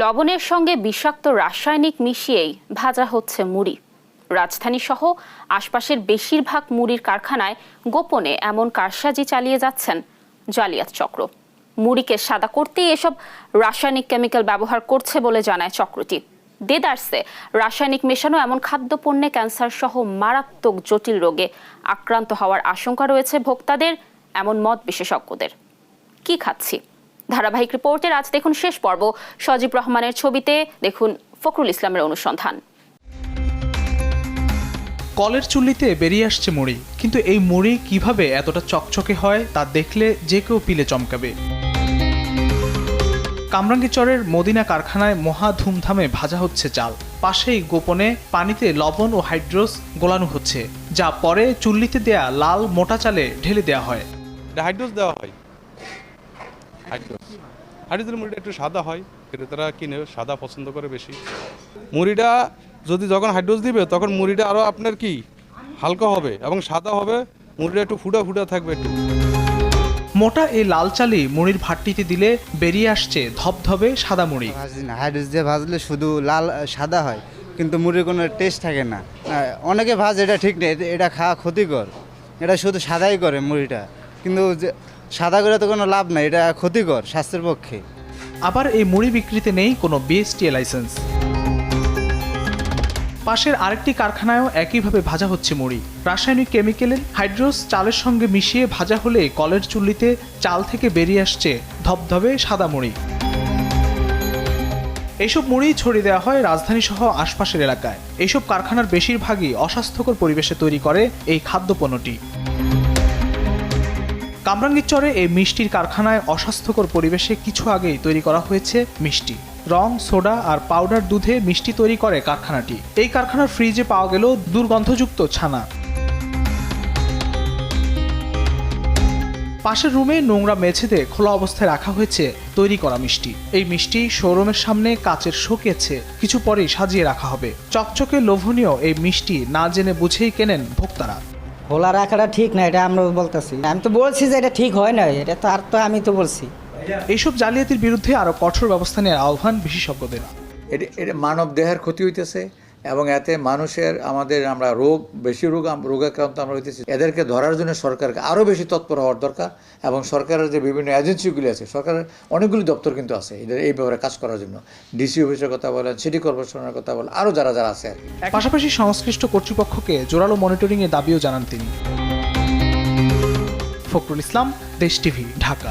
লবণের সঙ্গে বিষাক্ত রাসায়নিক মিশিয়েই ভাজা হচ্ছে মুড়ি। রাজধানী সহ আশপাশের বেশিরভাগ মুড়ির কারখানায় গোপনে এমন কারসাজি চালিয়ে যাচ্ছেন জালিয়াত চক্র। মুড়িকে সাদা করতেই এসব রাসায়নিক কেমিক্যাল ব্যবহার করছে বলে জানায় চক্রটি। দেদার্সে রাসায়নিক মেশানো এমন খাদ্যপণ্যে ক্যান্সার সহ মারাত্মক জটিল রোগে আক্রান্ত হওয়ার আশঙ্কা রয়েছে ভোক্তাদের, এমন মত বিশেষজ্ঞদের। কি খাচ্ছি? ধারাবাহিক রিপোর্টের আজ দেখুন শেষ পর্ব। সজীব রহমানের ছবিতে দেখুন ফখরুল ইসলামের অনুসন্ধান। কলের চুল্লিতে বেরিয়ে আসছে মুড়ি কিন্তু এই মুড়ি কীভাবে এতটা চকচকে হয় তা দেখলে যে কেউ পিলে চমকাবে। কামরাঙ্গীচরের মদিনা কারখানায় মহা ধুমধামে ভাজা হচ্ছে চাল। পাশেই গোপনে পানিতে লবণ ও হাইড্রোস গোলানো হচ্ছে যা পরে চুল্লিতে দেয়া লাল মোটা চালে ঢেলে দেওয়া হয়। হাইড্রোস দেওয়া হয়। হাইড্রোস হাইড্রোসের মুড়িটা একটু সাদা হয় ক্রেতারা কিনে সাদা পছন্দ করে বেশি। মুড়িটা যদি যখন হাইড্রোজ দিবে তখন মুড়িটা আরও আপনার কি হালকা হবে এবং সাদা হবে মুড়িটা একটু ফুটা ফুটা থাকবে একটু। মোটা এই লাল চালি মুড়ির ভাটটিতে দিলে বেরিয়ে আসছে ধবধবে সাদা মুড়ি। না দিয়ে ভাজলে শুধু লাল সাদা হয় কিন্তু মুড়ির কোনো টেস্ট থাকে না। অনেকে ভাজ এটা ঠিক নেই এটা- এটা খাওয়া ক্ষতিকর। এটা শুধু সাদাই করে মুড়িটা। কিন্তু যে সাদা করে তো কোনো লাভ নাই, এটা ক্ষতিকর স্বাস্থ্যের পক্ষে। আবার এই মুড়ি বিক্রিতে নেই কোনো বিএসটিএ লাইসেন্স পাশের আরেকটি কারখানায়ও একইভাবে ভাজা হচ্ছে মুড়ি। রাসায়নিক কেমিক্যালের হাইড্রোস চালের সঙ্গে মিশিয়ে ভাজা হলে কলের চুল্লিতে চাল থেকে বেরিয়ে আসছে ধবধবে সাদা মুড়ি। এইসব মুড়ি ছড়িয়ে দেওয়া হয় রাজধানী সহ আশপাশের এলাকায়। এইসব কারখানার বেশিরভাগই অস্বাস্থ্যকর পরিবেশে তৈরি করে এই খাদ্যপণ্যটি। কামরাঙ্গীরচরে এই মিষ্টির কারখানায় অস্বাস্থ্যকর পরিবেশে কিছু আগেই তৈরি করা হয়েছে মিষ্টি। রং, সোডা আর পাউডার দুধে মিষ্টি তৈরি করে কারখানাটি। এই কারখানার ফ্রিজে পাওয়া গেল দুর্গন্ধযুক্ত ছানা। পাশের রুমে নোংরা মেঝেতে খোলা অবস্থায় রাখা হয়েছে তৈরি করা মিষ্টি। এই মিষ্টি শোরুমের সামনে কাচের শোকেছে। কিছু পরেই সাজিয়ে রাখা হবে। চকচকে লোভনীয় এই মিষ্টি না জেনে বুঝেই কেনেন ভোক্তারা। খোলা রাখাটা ঠিক না এটা আমরা বলতেছি। আমি তো বলছি যে এটা ঠিক হয় না এটা তো আর তো আমি তো বলছি। এইসব জালিয়াতির বিরুদ্ধে আরও কঠোর ব্যবস্থা নেওয়ার আহ্বান বিশেষজ্ঞদের। এটা এটা মানব দেহের ক্ষতি হইতেছে এবং এতে মানুষের আমাদের আমরা রোগ, বেশি রোগ রোগাক্রান্ত আমরা হইতেছি। এদেরকে ধরার জন্য সরকারকে আরও বেশি তৎপর হওয়ার দরকার এবং সরকারের যে বিভিন্ন এজেন্সিগুলি আছে, সরকারের অনেকগুলি দপ্তর কিন্তু আছে এদের এই ব্যাপারে কাজ করার জন্য। ডিসি অফিসের কথা বলেন সিটি কর্পোরেশনের কথা বলেন আরও যারা যারা আছে পাশাপাশি সংশ্লিষ্ট কর্তৃপক্ষকে জোরালো মনিটরিংয়ের দাবিও জানান তিনি। ফখরুল ইসলাম, দেশ টিভি, ঢাকা।